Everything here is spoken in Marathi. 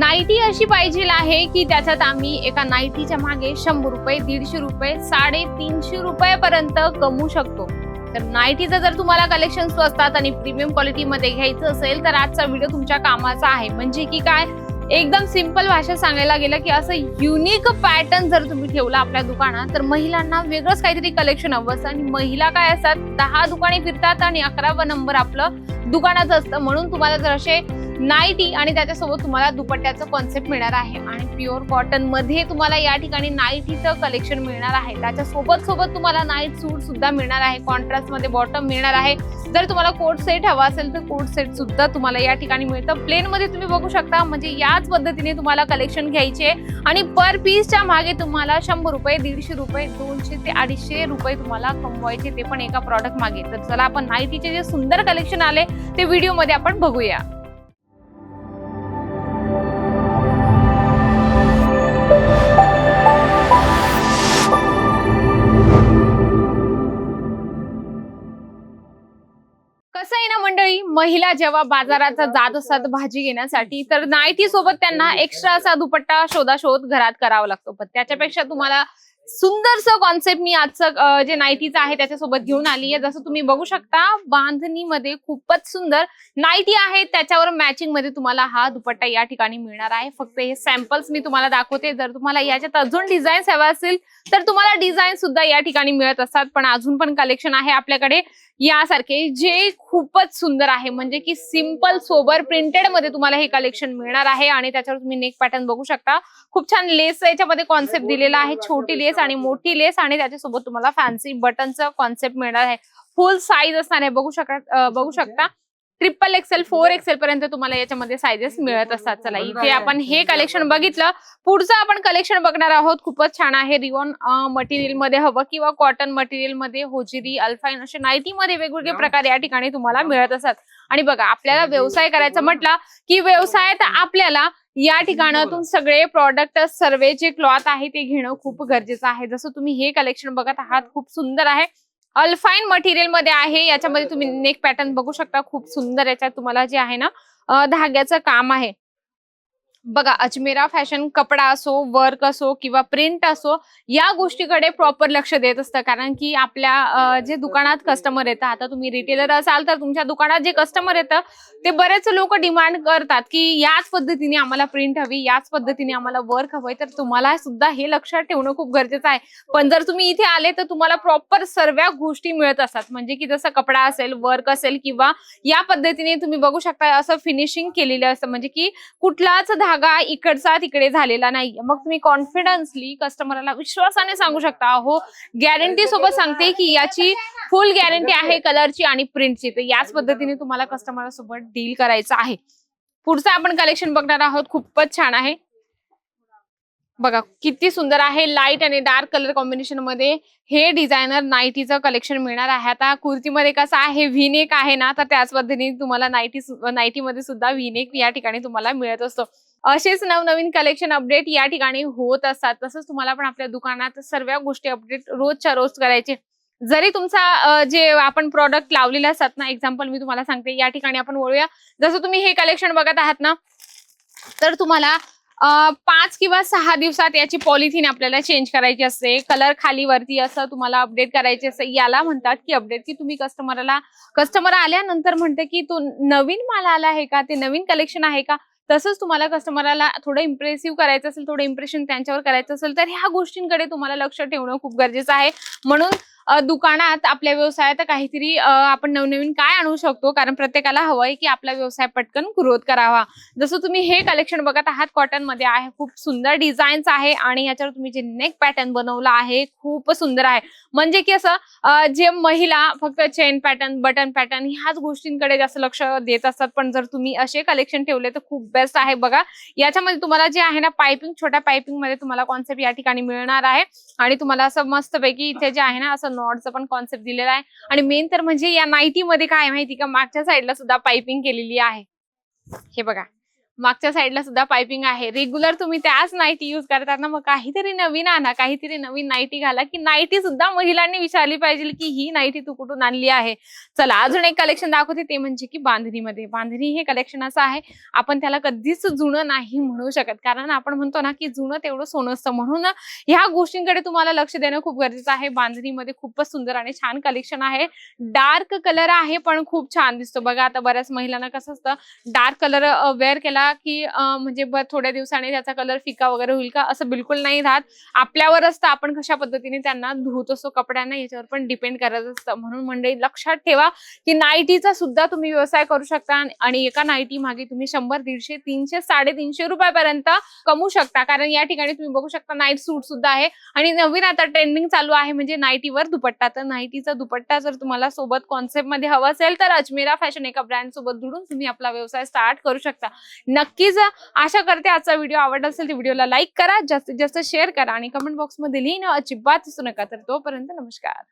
नाईटी अशी पाहिजे आहे की त्याच्यात आम्ही एका नाईटीच्या मागे शंभर रुपये दीडशे रुपये साडेतीनशे रुपयापर्यंत कमवू शकतो. तर नाईटीचं जर तुम्हाला कलेक्शन स्वस्तात आणि प्रीमियम क्वालिटीमध्ये घ्यायचं असेल तर आजचा व्हिडिओ तुमच्या कामाचा आहे. म्हणजे की काय? एकदम सिंपल भाषेत सांगायला गेलं की असं युनिक पॅटर्न जर तुम्ही ठेवला आपल्या दुकानात तर महिलांना वेगळंच काहीतरी कलेक्शन हवं असतं. आणि महिला काय असतात? दहा दुकाने फिरतात आणि अकरावा नंबर आपलं दुकानाचं असतं. म्हणून तुम्हाला जर असे नाईटी आणि त्याच्यासोबत तुम्हाला दुपट्ट्याचं कॉन्सेप्ट मिळणार आहे. आणि प्युअर कॉटनमध्ये तुम्हाला या ठिकाणी नाईटीचं कलेक्शन मिळणार आहे. त्याच्या सोबत सोबत तुम्हाला नाईट सूट सुद्धा मिळणार आहे. कॉन्ट्रास्टमध्ये बॉटम मिळणार आहे. जर तुम्हाला कोट सेट हवा असेल तर कोट सेट सुद्धा तुम्हाला या ठिकाणी मिळतं. प्लेन मध्ये तुम्ही बघू शकता. म्हणजे याच पद्धतीने तुम्हाला कलेक्शन घ्यायचे आणि पर पीसच्या मागे तुम्हाला शंभर रुपये दीडशे रुपये दोनशे ते अडीचशे रुपये तुम्हाला कमवायचे ते पण एका प्रॉडक्ट मागे. तर चला आपण नाईटीचे जे सुंदर कलेक्शन आले ते व्हिडिओमध्ये आपण बघूया. कसं आहे ना मंडळी महिला जेव्हा बाजारात जात असतात भाजी घेण्यासाठी तर नाईटी सोबत त्यांना एक्स्ट्रा असा दुपट्टा शोधाशोध घरात करावा लागतो. पण त्याच्यापेक्षा तुम्हाला सुंदरसं कॉन्सेप्ट मी आजचं जे नाईटीचं आहे त्याच्यासोबत घेऊन आली आहे जसं तुम्ही बघू शकता बांधणीमध्ये खूपच सुंदर नाईटी आहे त्याच्यावर मॅचिंगमध्ये तुम्हाला हा दुपट्टा या ठिकाणी मिळणार आहे. फक्त हे सॅम्पल्स मी तुम्हाला दाखवते. जर तुम्हाला याच्यात अजून डिझाईन्स हव्या असतील तर तुम्हाला डिझाईन सुद्धा या ठिकाणी मिळत असतात. पण अजून पण कलेक्शन आहे आपल्याकडे. यासारखे जे खूपच सुंदर आहे म्हणजे की सिंपल सोबर प्रिंटेडमध्ये तुम्हाला हे कलेक्शन मिळणार आहे. आणि त्याच्यावर तुम्ही नेक पॅटर्न बघू शकता. खूप छान लेस याच्यामध्ये कॉन्सेप्ट दिलेला आहे. छोटी लेस आणि मोठी लेस आणि त्याच्यासोबत तुम्हाला फॅन्सी बटनचं कॉन्सेप्ट मिळणार आहे. फुल साईज असणार आहे. बघू शकता बघू शकता. ट्रिपल एक्सेल फोर एक्सेल पर्यंत तुम्हाला याच्यामध्ये सायझेस मिळत असतात. चला इथे आपण हे कलेक्शन बघितलं. पुढचं आपण कलेक्शन बघणार आहोत. खूपच छान आहे. रिओन मटेरियलमध्ये हवं किंवा कॉटन मटेरियलमध्ये होजिरी अल्फाईन असे नाईटी मध्ये वेगवेगळे प्रकार या ठिकाणी तुम्हाला मिळत असतात. आणि बघा आपल्याला व्यवसाय करायचा म्हटला की व्यवसायात आपल्याला या ठिकाणातून सगळे प्रॉडक्ट सर्वे जे क्लॉथ आहे ते घेणं खूप गरजेचं आहे. जसं तुम्ही हे कलेक्शन बघत आहात खूप सुंदर आहे. अल्फाईन मटेरियलमध्ये आहे. याच्यामध्ये तुम्ही नेक पॅटर्न बघू शकता. खूप सुंदर याच्यात तुम्हाला जे आहे ना धाग्याचं काम आहे. बघा अजमेरा फॅशन कपडा असो वर्क असो किंवा प्रिंट असो या गोष्टीकडे प्रॉपर लक्ष देत असतं. कारण की आपल्या जे दुकानात कस्टमर येतात आता तुम्ही रिटेलर असाल तर तुमच्या दुकानात जे कस्टमर येतं ते बरेच लोक डिमांड करतात की याच पद्धतीने आम्हाला प्रिंट हवी याच पद्धतीने आम्हाला वर्क हवंय. तर तुम्हाला सुद्धा हे लक्षात ठेवणं खूप गरजेचं आहे. पण जर तुम्ही इथे आले तर तुम्हाला प्रॉपर सर्व गोष्टी मिळत असतात. म्हणजे की जसं कपडा असेल वर्क असेल किंवा या पद्धतीने तुम्ही बघू शकता असं फिनिशिंग केलेलं असतं. म्हणजे की कुठलाच धागा इकडचा तिकडे झालेला नाही मग तुम्ही कॉन्फिडन्सली कस्टमरला विश्वासाने सांगू शकता हो गॅरंटी सोबत सांगते की याची फुल गॅरंटी आहे कलरची आणि प्रिंटची तर याच पद्धतीने तुम्हाला कस्टमर सोबत डील करायचं आहे. पुढचं आपण कलेक्शन बघणार आहोत. खूपच छान आहे. बघा किती सुंदर आहे. लाइट आणि डार्क कलर कॉम्बिनेशनमध्ये हे डिझायनर नाईटीचं कलेक्शन मिळणार आहे. आता कुर्तीमध्ये कसं आहे? व्हीनेक आहे ना? तर त्याच पद्धतीने तुम्हाला नाईटी नाईटीमध्ये सुद्धा व्हीनेक या ठिकाणी तुम्हाला मिळत असतो. असेच नवनवीन कलेक्शन अपडेट या ठिकाणी होत असतात. तसंच तुम्हाला पण आपल्या दुकानात सर्व गोष्टी अपडेट रोजच्या रोज करायचे. जरी तुमचा जे आपण प्रॉडक्ट लावलेले असतात ना एक्झाम्पल मी तुम्हाला सांगते या ठिकाणी आपण वळूया. जसं तुम्ही हे कलेक्शन बघत आहात ना तर तुम्हाला पाच किंवा सहा दिवसात याची पॉलिथिन आपल्याला चेंज करायची असते. कलर खाली वरती असं तुम्हाला अपडेट करायचे असते. याला म्हणतात की अपडेट की तुम्ही कस्टमरला कस्टमर आल्यानंतर म्हणते की तो नवीन माल आला आहे का? ते नवीन कलेक्शन आहे का? तसंच तुम्हाला कस्टमरला थोडं इम्प्रेसिव्ह करायचं असेल थोडं इम्प्रेशन त्यांच्यावर करायचं असेल तर ह्या गोष्टींकडे तुम्हाला लक्ष ठेवणं खूप गरजेचं आहे. म्हणून दुकानात आपल्या व्यवसायात काहीतरी आपण नवनवीन काय आणू शकतो? कारण प्रत्येकाला हवंय की आपला व्यवसाय पटकन ग्रोथ करावा. जसं तुम्ही हे कलेक्शन बघत आहात कॉटनमध्ये आहे खूप सुंदर डिझाईन्स आहे आणि याच्यावर तुम्ही जे नेक पॅटर्न बनवलं आहे खूप सुंदर आहे. म्हणजे की असं जे महिला फक्त चेन पॅटर्न बटन पॅटर्न ह्याच गोष्टींकडे जास्त लक्ष देत असतात. पण जर तुम्ही असे कलेक्शन ठेवले तर खूप बेस्ट आहे. बघा याच्यामध्ये तुम्हाला जे आहे ना पायपिंग छोट्या पायपिंगमध्ये तुम्हाला कॉन्सेप्ट या ठिकाणी मिळणार आहे. आणि तुम्हाला असं मस्तपैकी इथे जे आहे ना असं नॉटचं पण कॉन्सेप्ट दिलेला आहे. आणि मेन तर म्हणजे या नाईटी मध्ये काय माहिती का? मागच्या साईडला सुद्धा पायपिंग केलेली आहे. हे बघा. मागच्या साईडला सुद्धा पायपिंग आहे. रेग्युलर तुम्ही त्याच नाईटी युज करताना मग काहीतरी नवीन आणा काहीतरी नवीन नाईटी घाला की नाईटी सुद्धा महिलांनी विचारली पाहिजे की ही नाईटी तू कुठून आणली आहे? चला अजून एक कलेक्शन दाखवते ते म्हणजे की बांधणीमध्ये. बांधणी हे कलेक्शन असं आहे आपण त्याला कधीच जुनं नाही म्हणू शकत. कारण आपण म्हणतो ना की जुनं तेवढं सोनं असतं. म्हणून ह्या गोष्टींकडे तुम्हाला लक्ष देणं खूप गरजेचं आहे. बांधणीमध्ये खूपच सुंदर आणि छान कलेक्शन आहे. डार्क कलर आहे पण खूप छान दिसतो. बघा आता बऱ्याच महिलांना कसं असतं डार्क कलर वेअर केला की म्हणजे थोड्या दिवसाने त्याचा कलर फिका वगैरे होईल का? असं बिलकुल नाही राहत. आपल्यावर असतं आपण कशा पद्धतीने त्यांना धुत असतो कपड्यांना याच्यावर पण डिपेंड करत असतं. म्हणून मंडळी लक्षात ठेवा की नाईटीचा सुद्धा तुम्ही व्यवसाय करू शकता आणि- एका नाईटी मागे तुम्ही शंभर दीडशे तीनशे साडेतीनशे रुपयापर्यंत कमवू शकता. कारण या ठिकाणी तुम्ही बघू शकता नाईट सूट सुद्धा आहे. आणि नवीन आता ट्रेंडिंग चालू आहे म्हणजे नाईटीवर दुपट्टा. तर नाईटीचा दुपट्टा जर तुम्हाला सोबत कॉन्सेप्टमध्ये हवा असेल तर अजमेरा फॅशन एका ब्रँड सोबत जुडून तुम्ही आपला व्यवसाय स्टार्ट करू शकता. नक्कीच आशा करते आजचा व्हिडिओ आवडला असेल तर व्हिडिओला लाईक करा. जास्तीत जास्त शेअर करा आणि कमेंट बॉक्समध्ये लिहिणं अजिबात विसरू नका. तर तोपर्यंत नमस्कार.